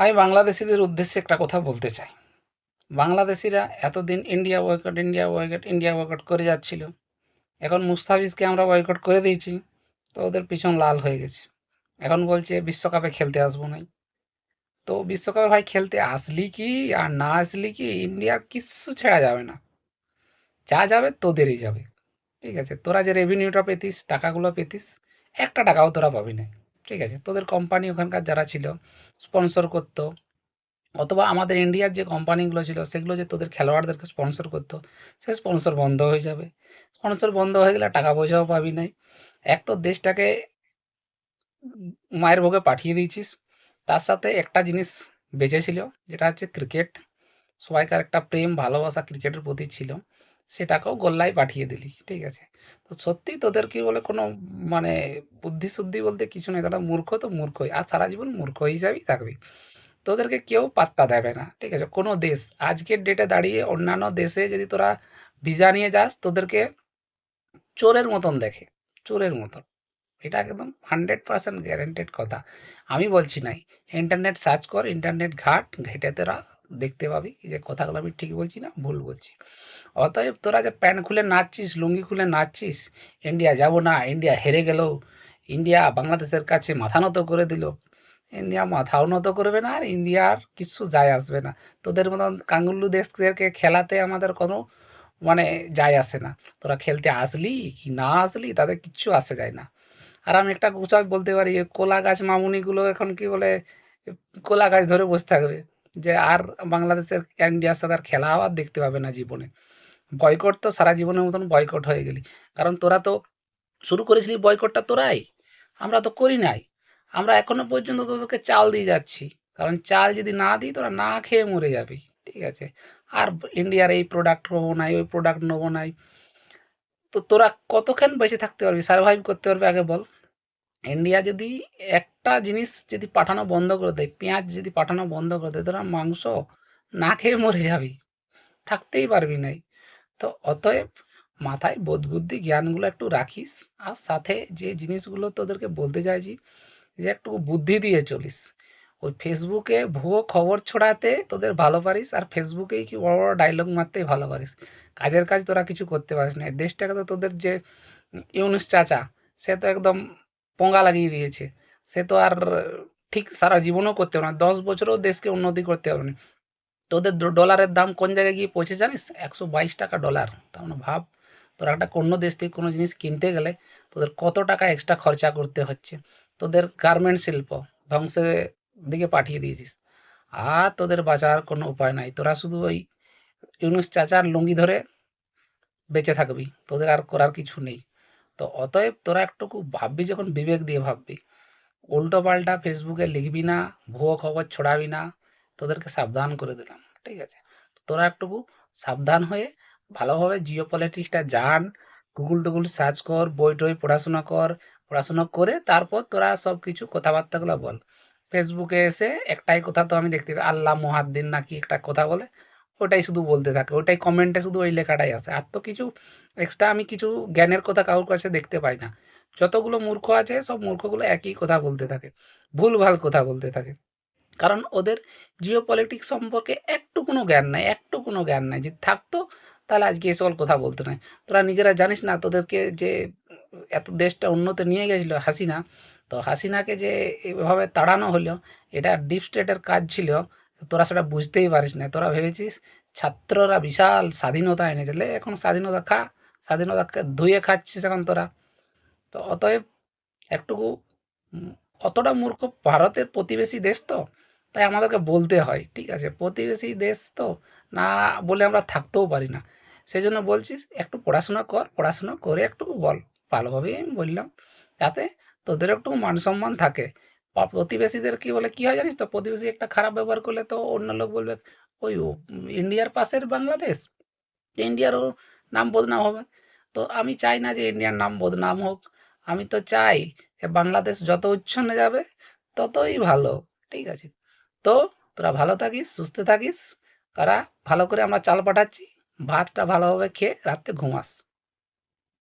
আমি বাংলাদেশিদের উদ্দেশ্যে একটা কথা বলতে চাই। বাংলাদেশিরা এতদিন India boycott India boycott India boycott করে যাচ্ছিল। এখন মুস্তাফিজকে আমরা বয়কট করে দিয়েছি, তো ওদের পিছন লাল হয়ে গেছে। এখন বলছে বিশ্বকাপে খেলতে আসব নাই। তো বিশ্বকাপে ভাই খেলতে আসলি কি আর না আসলি কি ইন্ডিয়ার কিচ্ছু ছেড়া যাবে না। যা যাবে তোদেরই যাবে। ঠিক আছে, তোরা যে রেভিনিউটা পেতিস, টাকাগুলো পেতিস, একটা টাকাও তোরা পাবি না ঠিক আছে? তোদের কোম্পানি ওখানকার যারা ছিল স্পন্সর করতো, অথবা আমাদের ইন্ডিয়ার যে কোম্পানিগুলো ছিল, সেগুলো যে তোদের খেলোয়াড়দেরকে স্পন্সর করতো, সে স্পন্সর বন্ধ হয়ে যাবে। স্পন্সর বন্ধ হয়ে গেলে টাকা পয়সাও পাবি নাই এক তো দেশটাকে মায়ের ভোগে পাঠিয়ে দিয়েছিস। তার সাথে একটা জিনিস বেঁচেছিল যেটা হচ্ছে ক্রিকেট সবাইকার একটা প্রেম, ভালোবাসা ক্রিকেটের প্রতি ছিল। সেটাকেও গোল্লায় পাঠিয়ে দিলি, ঠিক আছে? তো সত্যি তোদের কি বলে কোনো মানে বুদ্ধি শুদ্ধি বলতে কিছু নেই, তারা মূর্খ তো মূর্খই, আর সারা জীবন মূর্খ হিসাবেই থাকবি। তোদেরকে কেউ পাত্তা দেবে না, ঠিক আছে? কোনো দেশ, আজকের ডেটে দাঁড়িয়ে অন্যান্য দেশে যদি তোরা ভিসা নিয়ে যাস, তোদেরকে চোরের মতন দেখে, চোরের মতন। এটা একদম হান্ড্রেড পার্সেন্ট গ্যারেন্টেড কথা। আমি বলছি নাই ইন্টারনেট সার্চ কর ইন্টারনেট ঘাট, ঘেটে তোরা দেখতে পাবি যে কথাগুলো আমি ঠিক বলছি না, ভুল বলছি। অতএব তোরা যে প্যান্ট খুলে নাচছিস, লুঙ্গি খুলে নাচছিস, ইন্ডিয়া যাব না, ইন্ডিয়া হেরে গেল। ইন্ডিয়া বাংলাদেশের কাছে মাথা নত করে দিল। ইন্ডিয়া মাথাও নত করবে না আর ইন্ডিয়ার কিছু যায় আসবে না। তোদের মতন কাঙ্গুল্লু দেশকে খেলাতে আমাদের কোনো মানে যায় আসে না। তোরা খেলতে আসলি কি না আসলি তাদের কিচ্ছু আসে যায় না। আর আমি একটা গুছাই বলতে পারি কলা গাছ মামুনিগুলো এখন কি বলে, কলা গাছ ধরে বসে থাকবে। যে আর বাংলাদেশের ইন্ডিয়ার সাথে আর খেলা আর দেখতে পাবে না জীবনে। বয়কট তো সারা জীবনের মতন বয়কট হয়ে গেলি। কারণ তোরা তো শুরু করেছিলি বয়কটটা তোরাই। আমরা তো করি নাই। আমরা এখনও পর্যন্ত তোদেরকে চাল দিয়ে যাচ্ছি। কারণ চাল যদি না দিই, তোরা না খেয়ে মরে যাবি। ঠিক আছে? আর ইন্ডিয়ার এই প্রোডাক্ট নেব নাই, ওই প্রোডাক্ট নেব নাই। তো তোরা কতক্ষণ বেঁচে থাকতে পারবি? সার্ভাইভ করতে পারবি আগে বল। ইন্ডিয়া যদি একটা জিনিস যদি পাঠানো বন্ধ করে দেয়, পেঁয়াজ যদি পাঠানো বন্ধ করে দেয়, তোরা মাংস না খেয়ে মরে যাবি। থাকতেই পারবি নাই। তো অতএব মাথায় বোধ বুদ্ধি জ্ঞানগুলো একটু রাখিস আর সাথে যে জিনিসগুলো তোদেরকে বলতে চাইছি, যে একটু বুদ্ধি দিয়ে চলিস। ওই ফেসবুকে ভুয়ো খবর ছড়াতে তোদের ভালো পারিস আর ফেসবুকেই কি বড় বড় ডায়লগ মারতেই ভালো পারিস। কাজের কাজ তোরা কিছু করতে পারিস না। দেশটাকে তো তোদের যে ইউনুস চাচা, সে তো একদম পোঙ্গা লাগিয়ে দিয়েছে। সে তো আর ঠিক সারা জীবনও করতে পারবে না। দশ বছরও দেশকে উন্নতি করতে পারবে না। তোদের ড- ডলারের দাম কোন জায়গায় গিয়ে পৌঁছে জানিস? একশো বাইশ টাকা ডলার তার মানে ভাব, তোরা একটা অন্য দেশ থেকে কোনো জিনিস কিনতে গেলে তোদের কত টাকা এক্সট্রা খরচা করতে হচ্ছে? তোদের গার্মেন্ট শিল্প ধ্বংসের দিকে পাঠিয়ে দিয়েছিস। আর তোদের বাঁচার কোনো উপায় নাই। তোরা শুধু ওই ইউনুস চাচার লুঙ্গি ধরে বেঁচে থাকবি। তোদের আর করার কিছু নেই। তো অতএব তোরা একটুকু ভাববি, যখন বিবেক দিয়ে ভাববি। উল্টো পাল্টা ফেসবুকে লিখবি না, ভুয়ো খবর ছড়াবি না তোদেরকে সাবধান করে দিলাম, ঠিক আছে? তোরা একটুকু সাবধান হয়ে ভালোভাবে জিও পলিটিক্সটা জান গুগল টুগুল সার্চ কর, বই টই পড়াশোনা কর, পড়াশোনা করে তারপর তোরা সব কিছু কথাবার্তাগুলো বল। ফেসবুকে এসে একটাই কথা তো আমি দেখতে পাই, আল্লাহ মহাদ্দিন নাকি একটা কথা বলে, ওটাই শুধু বলতে থাকে, ওটাই কমেন্টে শুধু ওই লেখাটাই আসে আর তো কিছু এক্সট্রা আমি কিছু জ্ঞানের কথা কারোর কাছে দেখতে পাই না। যতগুলো মূর্খ আছে সব মূর্খগুলো একই কথা বলতে থাকে ভুলভাল কথা বলতে থাকে। কারণ ওদের জিও পলিটিক্স সম্পর্কে একটু কোনো জ্ঞান নাই একটু কোনো জ্ঞান নাই। যদি থাকতো, তাহলে আজকে এ সকল কথা বলতো না। তোরা নিজেরা জানিস না, তোদেরকে যে এত দেশটা উন্নত নিয়ে গেছিল হাসিনা, তো হাসিনাকে যে এভাবে তাড়ানো হলো, এটা ডিপ স্টেটের কাজ ছিল, তোরা সেটা বুঝতেই পারিস না। তোরা ভেবেছিস ছাত্ররা বিশাল স্বাধীনতা এনেছে। লে, এখন স্বাধীনতা খা, স্বাধীনতা ধুয়ে খাচ্ছিস এখন তোরা। তো অতএব একটুকু অতটা মূর্খ ভারতের প্রতিবেশী দেশ তো। তাই আমাদেরকে বলতে হয়, ঠিক আছে? প্রতিবেশী দেশ তো না বলে আমরা থাকতেও পারি না। সেই জন্য বলছিস একটু পড়াশোনা কর, পড়াশোনা করে একটু বল। ভালোভাবেই আমি বললাম, যাতে তোদের একটু মান সম্মান থাকে প্রতিবেশীদের কি বলে, কি হয় জানিস তো? প্রতিবেশী একটা খারাপ ব্যবহার করলে তো অন্য লোক বলবে, ওই ইন্ডিয়ার পাশের বাংলাদেশ? ইন্ডিয়ারও নাম বদনাম হবে। তো আমি চাই না যে ইন্ডিয়ার নাম বদনাম হোক। আমি তো চাই যে বাংলাদেশ যত উচ্ছন্নে যাবে, ততই ভালো, ঠিক আছে? তো তোরা ভালো থাকিস, সুস্থ থাকিস। তারা ভালো করে আমরা চাল পাঠাচ্ছি। ভাতটা ভালোভাবে খেয়ে রাত্রে ঘুমাস